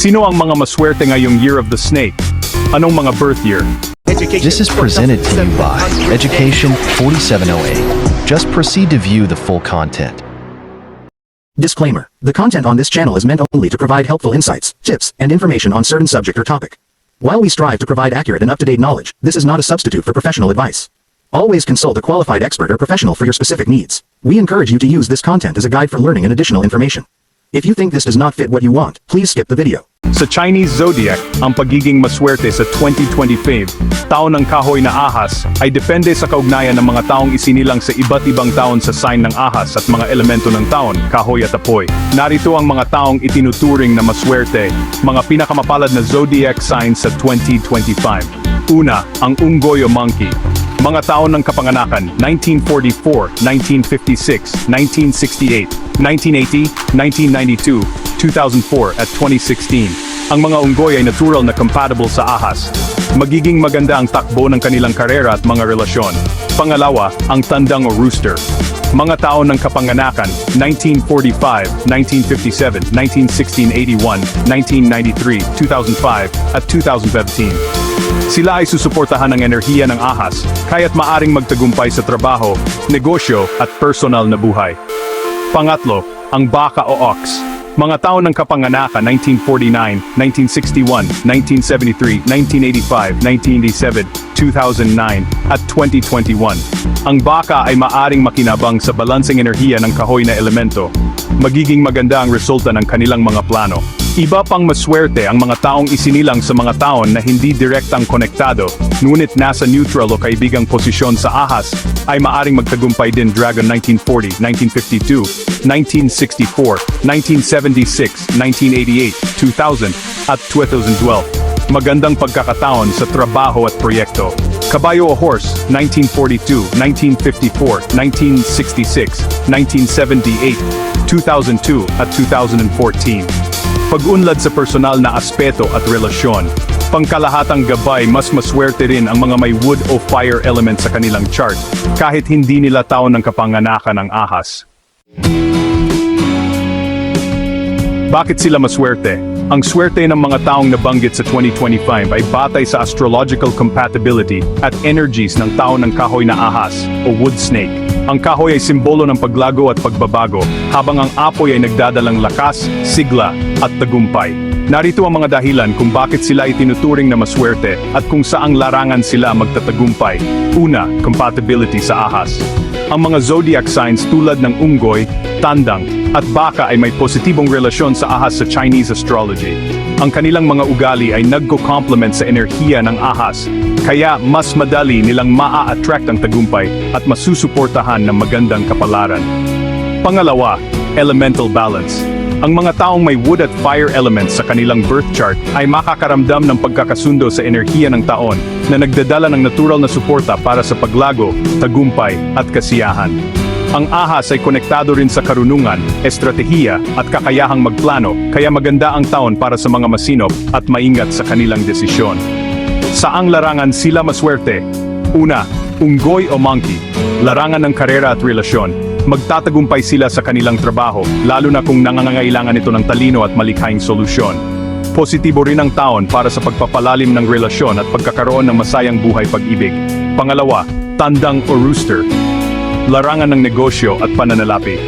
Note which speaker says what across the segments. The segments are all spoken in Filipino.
Speaker 1: Sino ang mga maswerte ngayong Year of the Snake? Anong mga birth year?
Speaker 2: This is presented to you by Education 4708. Just proceed to view the full content.
Speaker 3: Disclaimer. The content on this channel is meant only to provide helpful insights, tips, and information on certain subject or topic. While we strive to provide accurate and up-to-date knowledge, this is not a substitute for professional advice. Always consult a qualified expert or professional for your specific needs. We encourage you to use this content as a guide for learning and additional information. If you think this does not fit what you want, please skip the video.
Speaker 1: Sa Chinese zodiac, ang pagiging maswerte sa 2025, taon ng kahoy na ahas, ay depende sa kaugnayan ng mga taong isinilang sa iba't ibang taon sa sign ng ahas at mga elemento ng taon, kahoy at apoy. Narito ang mga taong itinuturing na maswerte, mga pinakamapalad na zodiac signs sa 2025. Una, ang unggoy o monkey. Mga taon ng kapanganakan, 1944, 1956, 1968, 1980, 1992, 2004 at 2016. Ang mga unggoy ay natural na compatible sa ahas. Magiging maganda ang takbo ng kanilang karera at mga relasyon. Pangalawa, ang tandang o rooster. Mga taon ng kapanganakan, 1945, 1957, 1916, 81, 1993, 2005, at 2015. Sila ay susuportahan ng enerhiya ng ahas, kaya't maaring magtagumpay sa trabaho, negosyo, at personal na buhay. Pangatlo, ang baka o ox. Mga taon ng kapanganakan 1949, 1961, 1973, 1985, 1987, 2009, at 2021. Ang baka ay maaring makinabang sa balanseng enerhiya ng kahoy na elemento. Magiging maganda ang resulta ng kanilang mga plano. Iba pang maswerte ang mga taong isinilang sa mga taon na hindi direktang konektado, ngunit nasa neutral o kaibigang posisyon sa ahas, ay maaring magtagumpay din Dragon 1940, 1952, 1964, 1976, 1988, 2000, at 2012. Magandang pagkakataon sa trabaho at proyekto. Kabayo o horse, 1942, 1954, 1966, 1978, 2002, at 2014. Pag-unlad sa personal na aspeto at relasyon. Pangkalahatang gabay mas maswerte rin ang mga may wood o fire element sa kanilang chart, kahit hindi nila taon ng kapanganakan ng ahas. Bakit sila maswerte? Ang swerte ng mga taong nabanggit sa 2025 ay batay sa astrological compatibility at energies ng taon ng kahoy na ahas o wood snake. Ang kahoy ay simbolo ng paglago at pagbabago, habang ang apoy ay nagdadalang lakas, sigla, at tagumpay. Narito ang mga dahilan kung bakit sila itinuturing na maswerte at kung saang larangan sila magtatagumpay. Una, compatibility sa ahas. Ang mga zodiac signs tulad ng unggoy, tandang, at baka ay may positibong relasyon sa ahas sa Chinese astrology. Ang kanilang mga ugali ay nagko-complement sa enerhiya ng ahas, kaya mas madali nilang maa-attract ang tagumpay at masusuportahan ng magandang kapalaran. Pangalawa, elemental balance. Ang mga taong may wood at fire elements sa kanilang birth chart ay makakaramdam ng pagkakasundo sa enerhiya ng taon na nagdadala ng natural na suporta para sa paglago, tagumpay, at kasiyahan. Ang ahas ay konektado rin sa karunungan, estratehiya, at kakayahang magplano, kaya maganda ang taon para sa mga masinop at maingat sa kanilang desisyon. Saang larangan sila maswerte? Una, unggoy o monkey. Larangan ng karera at relasyon. Magtatagumpay sila sa kanilang trabaho, lalo na kung nangangailangan ito ng talino at malikhaing solusyon. Positibo rin ang taon para sa pagpapalalim ng relasyon at pagkakaroon ng masayang buhay pag-ibig. Pangalawa, tandang o rooster. Larangan ng negosyo at pananalapi.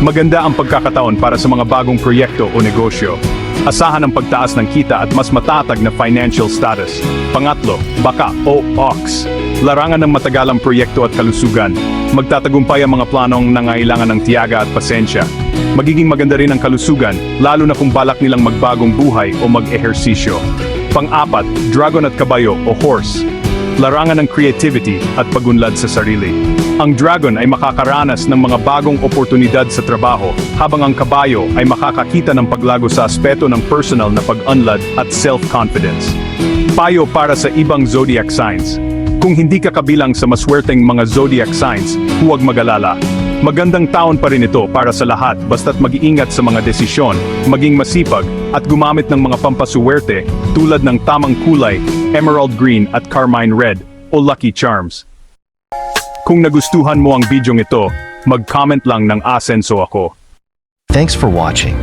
Speaker 1: Maganda ang pagkakataon para sa mga bagong proyekto o negosyo. Asahan ang pagtaas ng kita at mas matatag na financial status. Pangatlo, baka o ox. Larangan ng matagalang proyekto at kalusugan. Magtatagumpay ang mga planong nangailangan ng tiyaga at pasensya. Magiging maganda rin ang kalusugan, lalo na kung balak nilang magbagong buhay o mag-ehersisyo. Pang-apat, dragon at kabayo o horse. Larangan ng creativity at pagunlad sa sarili. Ang dragon ay makakaranas ng mga bagong oportunidad sa trabaho, habang ang kabayo ay makakakita ng paglago sa aspeto ng personal na pag-unlad at self-confidence. Payo para sa ibang zodiac signs. Kung hindi ka kabilang sa maswerteng mga zodiac signs, huwag magalala. Magandang taon pa rin ito para sa lahat basta't mag-iingat sa mga desisyon, maging masipag, at gumamit ng mga pampasuwerte tulad ng tamang kulay, emerald green at carmine red, o lucky charms. Kung nagustuhan mo ang bidyong ito, mag-comment lang ng asenso ako.
Speaker 2: Thanks for watching.